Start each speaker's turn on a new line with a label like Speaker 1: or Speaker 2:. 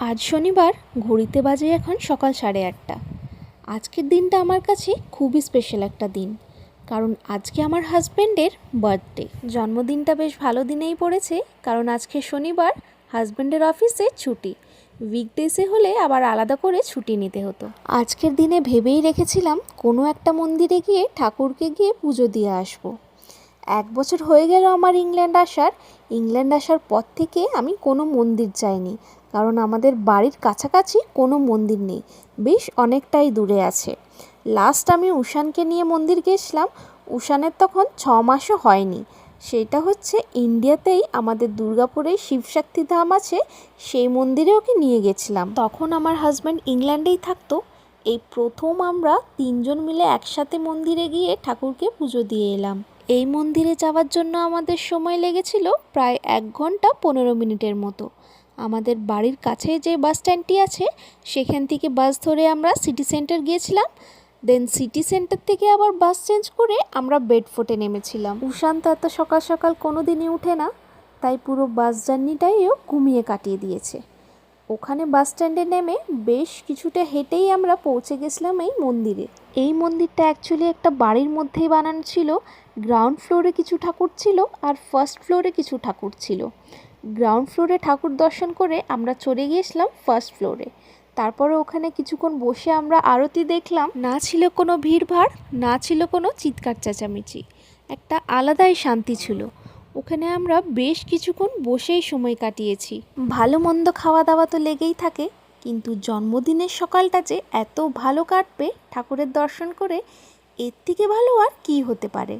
Speaker 1: আজ শনিবার ঘড়িতে বাজে এখন সকাল সাড়ে আটটা। আজকের দিনটা আমার কাছে খুবই স্পেশাল একটা দিন। কারণ আজকে আমার হাজব্যান্ডের বার্থডে জন্মদিনটা বেশ ভালো দিনেই পড়েছে, কারণ আজকে শনিবার হাজব্যান্ডের অফিসে ছুটি। উইকডেসে হলে আবার আলাদা করে ছুটি নিতে হতো। আজকের দিনে ভেবেই রেখেছিলাম কোনো একটা মন্দিরে গিয়ে ঠাকুরকে গিয়ে পুজো দিয়ে আসব। এক বছর হয়ে গেল আমার ইংল্যান্ড আসার। ইংল্যান্ড আসার পর থেকে আমি কোনো মন্দির যাইনি, কারণ আমাদের বাড়ির কাছাকাছি কোনো মন্দির নেই, বেশ অনেকটাই দূরে আছে। লাস্ট আমি উষানকে নিয়ে মন্দির গেছিলাম, উষানের তখন ছ মাসও হয়নি। সেটা হচ্ছে ইন্ডিয়াতেই আমাদের দুর্গাপুরে শিবশক্তি ধাম আছে, সেই মন্দিরে ওকে নিয়ে গেছিলাম। তখন আমার হাজব্যান্ড ইংল্যান্ডেই থাকতো, এই প্রথম আমরা তিনজন মিলে একসাথে মন্দিরে গিয়ে ঠাকুরকে পুজো দিয়ে এলাম। এই মন্দিরে যাওয়ার জন্য আমাদের সময় লেগেছিল প্রায় এক ঘণ্টা পনেরো মিনিটের মতো। আমাদের বাড়ির কাছে যে বাস স্ট্যান্ডটি আছে, সেখান থেকে বাস ধরে আমরা সিটি সেন্টার গিয়েছিলাম। দেন সিটি সেন্টার থেকে আবার বাস চেঞ্জ করে আমরা বেডফোর্টে নেমেছিলাম। উশান্ত এত সকাল সকাল কোনো দিনই উঠে না, তাই পুরো বাস জার্নিটাইও ঘুমিয়ে কাটিয়ে দিয়েছে। ওখানে বাস স্ট্যান্ডে নেমে বেশ কিছুটা হেঁটেই আমরা পৌঁছে গেছিলাম এই মন্দিরে। এই মন্দিরটা অ্যাকচুয়ালি একটা বাড়ির মধ্যেই বানানো ছিল। গ্রাউন্ড ফ্লোরে কিছু ঠাকুর ছিল আর ফার্স্ট ফ্লোরে কিছু ঠাকুর ছিল। গ্রাউন্ড ফ্লোরে ঠাকুর দর্শন করে আমরা চলে গিয়েছিলাম ফার্স্ট ফ্লোরে তারপরে ওখানে কিছুক্ষণ বসে আমরা আরতি দেখলাম। না ছিল কোনো ভিড়ভাড়, না ছিল কোনো চিৎকার চেঁচামেচি। একটা আলাদাই শান্তি ছিল। ওখানে আমরা বেশ কিছুক্ষণ বসেই সময় কাটিয়েছি। ভালো মন্দ খাওয়া দাওয়া তো লেগেই থাকে, কিন্তু জন্মদিনের সকালটা যে এত ভালো কাটবে ঠাকুরের দর্শন করে, এর থেকে ভালো আর কি হতে পারে?